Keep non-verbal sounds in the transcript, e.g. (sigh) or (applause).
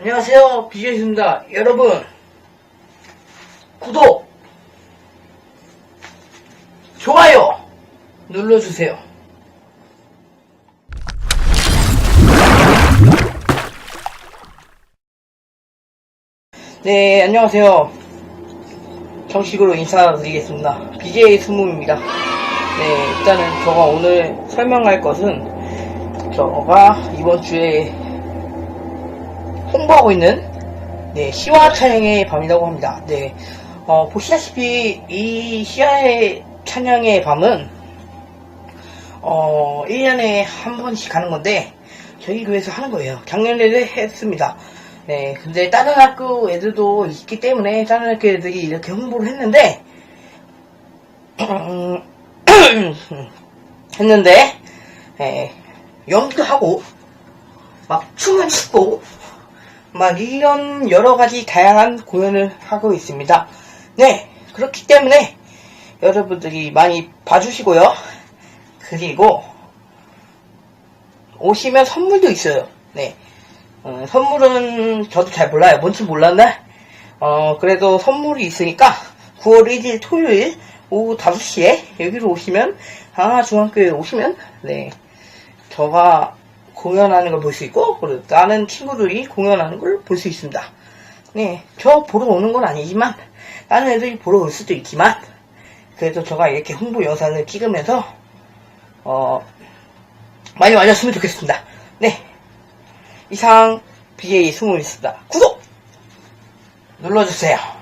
안녕하세요. 비제입니다. 여러분, 구독, 좋아요 눌러주세요. 네, 안녕하세요. 정식으로 인사드리겠습니다. BJ 스무입니다. 네, 일단은 제가 오늘 설명할 것은 저가 이번 주에 홍보하고 있는 네, 시화 찬양의 밤이라고 합니다. 네, 어, 보시다시피 이 시화의 찬양의 밤은 어, 1년에 한 번씩 가는 건데 저희 교회에서 하는 거예요. 작년에도 했습니다. 네, 근데 다른 학교 애들도 있기 때문에 다른 학교 애들이 이렇게 홍보를 했는데 음, (clears throat) 했는데 예, 연기도 하고 막 춤을 추고 막 이런 여러 가지 다양한 공연을 하고 있습니다. 네, 그렇기 때문에 여러분들이 많이 봐주시고요. 그리고 오시면 선물도 있어요. 네, 어, 선물은 저도 잘 몰라요. 뭔지 몰랐네. 어, 그래도 선물이 있으니까 9월 1일 토요일 오후 5시에 여기로 오시면 아 중학교에 오시면 네 저가 공연하는 걸 볼 수 있고 그리고 다른 친구들이 공연하는 걸 볼 수 있습니다. 네, 저 보러 오는 건 아니지만 다른 애들이 보러 올 수도 있지만 그래도 제가 이렇게 홍보 영상을 찍으면서 어 많이 와줬으면 좋겠습니다. 네, 이상 BJ 스무입니다. 구독 눌러주세요.